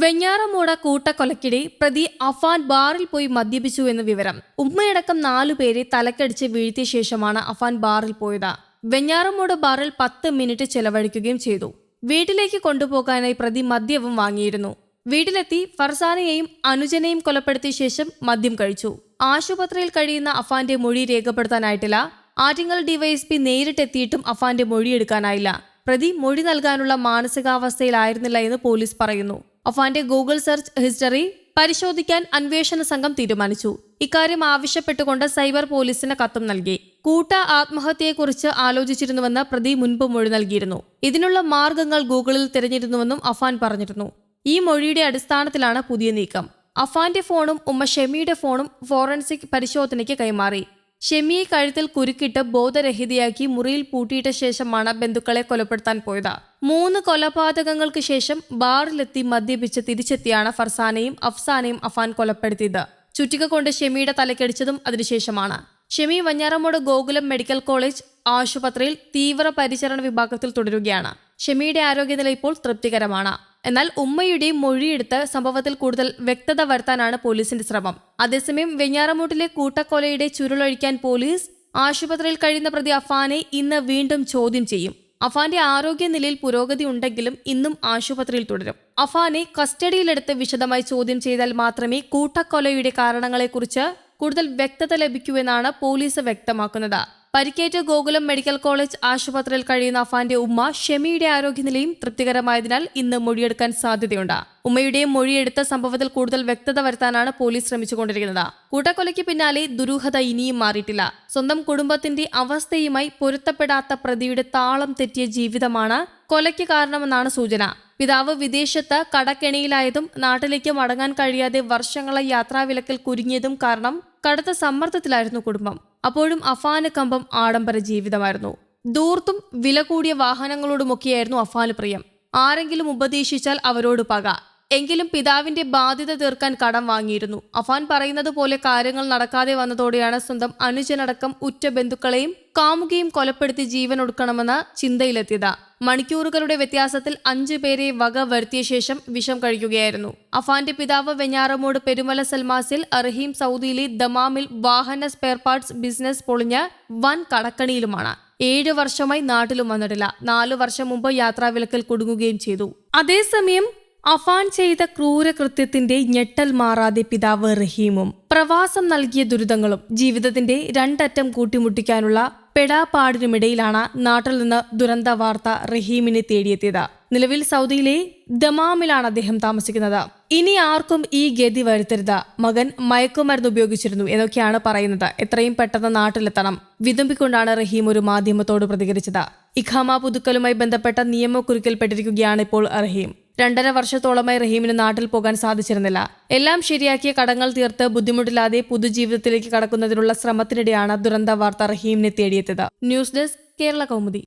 വെഞ്ഞാറമൂട കൂട്ടക്കൊലക്കിടെ പ്രതി അഫാൻ ബാറിൽ പോയി മദ്യപിച്ചു എന്ന വിവരം. ഉമ്മയടക്കം നാലുപേരെ തലക്കടിച്ച് വീഴ്ത്തിയ ശേഷമാണ് അഫാൻ ബാറിൽ പോയത്. വെഞ്ഞാറമൂട് ബാറിൽ പത്ത് മിനിറ്റ് ചെലവഴിക്കുകയും ചെയ്തു. വീട്ടിലേക്ക് കൊണ്ടുപോകാനായി പ്രതി മദ്യവും വാങ്ങിയിരുന്നു. വീട്ടിലെത്തി ഫർസാനയെയും അനുജനെയും കൊലപ്പെടുത്തിയ ശേഷം മദ്യം കഴിച്ചു. ആശുപത്രിയിൽ കഴിയുന്ന അഫാന്റെ മൊഴി രേഖപ്പെടുത്താനായിട്ടില്ല. ആറ്റിങ്ങൽ ഡിവൈഎസ്പി നേരിട്ടെത്തിയിട്ടും അഫാന്റെ മൊഴിയെടുക്കാനായില്ല. പ്രതി മൊഴി നൽകാനുള്ള മാനസികാവസ്ഥയിലായിരുന്നില്ല എന്ന് പോലീസ് പറയുന്നു. അഫാന്റെ ഗൂഗിൾ സെർച്ച് ഹിസ്റ്ററി പരിശോധിക്കാൻ അന്വേഷണ സംഘം തീരുമാനിച്ചു. ഇക്കാര്യം ആവശ്യപ്പെട്ടുകൊണ്ട് സൈബർ പോലീസിന് കത്തും നൽകി. കൂട്ട ആത്മഹത്യയെക്കുറിച്ച് ആലോചിച്ചിരുന്നുവെന്ന് പ്രതി മുൻപ് മൊഴി നൽകിയിരുന്നു. ഇതിനുള്ള മാർഗങ്ങൾ ഗൂഗിളിൽ തിരഞ്ഞിരുന്നുവെന്നും അഫാൻ പറഞ്ഞിരുന്നു. ഈ മൊഴിയുടെ അടിസ്ഥാനത്തിലാണ് പുതിയ നീക്കം. അഫാന്റെ ഫോണും ഉമ്മ ഷെമിയുടെ ഫോണും ഫോറൻസിക് പരിശോധനയ്ക്ക് കൈമാറി. ഷെമിയെ കഴുത്തിൽ കുരുക്കിട്ട് ബോധരഹിതയാക്കി മുറിയിൽ പൂട്ടിയിട്ട ശേഷമാണ് ബന്ധുക്കളെ കൊലപ്പെടുത്താൻ പോയത്. മൂന്ന് കൊലപാതകങ്ങൾക്ക് ശേഷം ബാറിലെത്തി മദ്യപിച്ച് തിരിച്ചെത്തിയാണ് ഫർസാനയും അഫ്സാനയും അഫാൻ കൊലപ്പെടുത്തിയത്. ചുറ്റിക കൊണ്ട് ഷെമിയുടെ തലക്കടിച്ചതും അതിനുശേഷമാണ്. ഷെമി വഞ്ഞാറമോട് ഗോകുലം മെഡിക്കൽ കോളേജ് ആശുപത്രിയിൽ തീവ്ര പരിചരണ വിഭാഗത്തിൽ തുടരുകയാണ്. ഷെമിയുടെ ആരോഗ്യനില ഇപ്പോൾ തൃപ്തികരമാണ്. എന്നാൽ ഉമ്മയുടെ മൊഴിയെടുത്ത് സംഭവത്തിൽ കൂടുതൽ വ്യക്തത വരുത്താനാണ് പോലീസിന്റെ ശ്രമം. അതേസമയം വെഞ്ഞാറമൂട്ടിലെ കൂട്ടക്കൊലയുടെ ചുരുളൊഴിക്കാൻ പോലീസ് ആശുപത്രിയിൽ കഴിയുന്ന പ്രതി അഫാനെ ഇന്ന് വീണ്ടും ചോദ്യം ചെയ്യും. അഫാന്റെ ആരോഗ്യനിലയിൽ പുരോഗതി ഉണ്ടെങ്കിലും ഇന്നും ആശുപത്രിയിൽ തുടരും. അഫാനെ കസ്റ്റഡിയിലെടുത്ത് വിശദമായി ചോദ്യം ചെയ്താൽ മാത്രമേ കൂട്ടക്കൊലയുടെ കാരണങ്ങളെക്കുറിച്ച് കൂടുതൽ വ്യക്തത ലഭിക്കൂ എന്നാണ് പോലീസ് വ്യക്തമാക്കുന്നത്. പരിക്കേറ്റ് ഗോകുലം മെഡിക്കൽ കോളേജ് ആശുപത്രിയിൽ കഴിയുന്ന അഫാന്റെ ഉമ്മ ഷെമിയുടെ ആരോഗ്യനിലയും തൃപ്തികരമായതിനാൽ ഇന്ന് മൊഴിയെടുക്കാൻ സാധ്യതയുണ്ട്. ഉമ്മയുടെയും മൊഴിയെടുത്ത സംഭവത്തിൽ കൂടുതൽ വ്യക്തത വരുത്താനാണ് പോലീസ് ശ്രമിച്ചുകൊണ്ടിരിക്കുന്നത്. കൂട്ടക്കൊലയ്ക്ക് പിന്നാലെ ദുരൂഹത ഇനിയും മാറിയിട്ടില്ല. സ്വന്തം കുടുംബത്തിന്റെ അവസ്ഥയുമായി പൊരുത്തപ്പെടാത്ത പ്രതിയുടെ താളം തെറ്റിയ ജീവിതമാണ് കൊലയ്ക്ക് കാരണമെന്നാണ് സൂചന. പിതാവ് വിദേശത്ത് കടക്കെണിയിലായതും നാട്ടിലേക്ക് മടങ്ങാൻ കഴിയാതെ വർഷങ്ങളെ യാത്രാവിലക്കിൽ കുരുങ്ങിയതും കാരണം കടുത്ത സമ്മർദ്ദത്തിലായിരുന്നു കുടുംബം. അപ്പോഴും അഫാന് കമ്പം ആഡംബര ജീവിതമായിരുന്നു. ദൂർത്തും വില കൂടിയ വാഹനങ്ങളോടുമൊക്കെയായിരുന്നു അഫാന് പ്രിയം. ആരെങ്കിലും ഉപദേശിച്ചാൽ അവരോട് പക. എങ്കിലും പിതാവിന്റെ ബാധ്യത തീർക്കാൻ കടം വാങ്ങിയിരുന്നു. അഫാൻ പറയുന്നത് പോലെ കാര്യങ്ങൾ നടക്കാതെ വന്നതോടെയാണ് സ്വന്തം അനുജനടക്കം ഉറ്റ ബന്ധുക്കളെയും കാമുകയും കൊലപ്പെടുത്തി ജീവൻ ഒടുക്കണമെന്ന ചിന്തയിലെത്തിയത്. മണിക്കൂറുകളുടെ വ്യത്യാസത്തിൽ അഞ്ചു പേരെ വക വരുത്തിയ ശേഷം വിഷം കഴിക്കുകയായിരുന്നു. അഫാന്റെ പിതാവ് വെഞ്ഞാറമൂട് പെരുമല സൽമാസിൽ അർഹീം സൗദിയിലെ ദമാമിൽ വാഹന സ്പെയർ പാർട്സ് ബിസിനസ് പൊളിഞ്ഞ് വൻ കടക്കണിയിലുമാണ്. ഏഴു വർഷമായി നാട്ടിലും വന്നിട്ടില്ല. നാലു വർഷം മുമ്പ് യാത്രാവിലക്കിൽ കുടുങ്ങുകയും ചെയ്തു. അതേസമയം അഫാൻ ചെയ്ത ക്രൂരകൃത്യത്തിന്റെ ഞെട്ടൽ മാറാതെ പിതാവ് റഹീമും പ്രവാസം നൽകിയ ദുരിതങ്ങളും ജീവിതത്തിന്റെ രണ്ടറ്റം കൂട്ടിമുട്ടിക്കാനുള്ള പെടാപ്പാടിനുമിടയിലാണ് നാട്ടിൽ നിന്ന് ദുരന്ത വാർത്ത റഹീമിനെ തേടിയെത്തിയത്. നിലവിൽ സൗദിയിലെ ദമാമിലാണ് അദ്ദേഹം താമസിക്കുന്നത്. ഇനി ആർക്കും ഈ ഗതി വരുത്തരുത്. മകൻ മയക്കുമരുന്ന് ഉപയോഗിച്ചിരുന്നു എന്നൊക്കെയാണ് പറയുന്നത്. എത്രയും പെട്ടെന്ന് നാട്ടിലെത്തണം. വിതുമ്പിക്കൊണ്ടാണ് റഹീം ഒരു മാധ്യമത്തോട് പ്രതികരിച്ചത്. ഇഖാമ പുതുക്കലുമായി ബന്ധപ്പെട്ട നിയമക്കുരുക്കിൽപ്പെട്ടിരിക്കുകയാണ് ഇപ്പോൾ റഹീം. രണ്ടര വർഷത്തോളമായി റഹീമിന് നാട്ടിൽ പോകാൻ സാധിച്ചിരുന്നില്ല. എല്ലാം ശരിയാക്കിയ കടങ്ങൾ തീർത്ത് ബുദ്ധിമുട്ടില്ലാതെ പുതുജീവിതത്തിലേക്ക് കടക്കുന്നതിനുള്ള ശ്രമത്തിനിടെയാണ് ദുരന്ത വാർത്ത റഹീമിനെ തേടിയെത്തിയത്. News desk Kerala Kaumudi.